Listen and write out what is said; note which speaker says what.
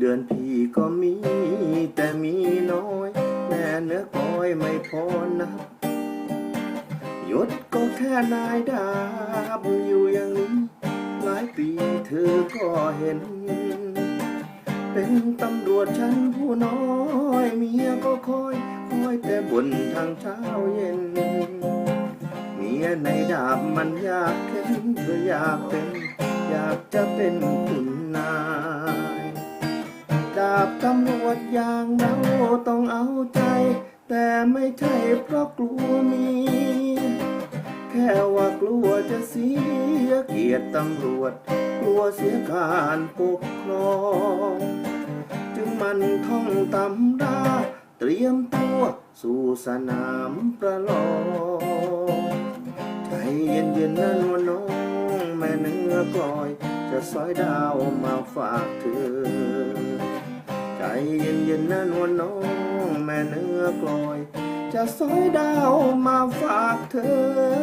Speaker 1: เดือนพี่ก็มีแต่มีน้อย แม่เนื้อก้อยไม่พอนับยศก็แค่นายดาบอยู่อย่างนี้ หลายปีเธอก็เห็น เป็นตำรวจชั้นผู้น้อยเมียก็คอยคอยแต่บ่นทางเช้าเย็น เมียในดาบมันอยากเข็นเธออยากเป็น อยากจะเป็นคุณาบตำรวจอย่างเราต้องเอาใจ แต่ไม่ใช่เพราะกลัวมี แค่ว่ากลัวจะเสียเกียรติตำรวจ กลัวเสียการปกครอง จึงมันท่องตำราเตรียมตัวสู่สนามประลองใจเย็นเย็นๆนะนวลน้อง แม่เนื้อกลอย จะสอยดาวมาฝากเธอ เย็นเย็นๆนะนวลน้องแม่เนื้อกลอย จะสอยดาวมาฝากเธอ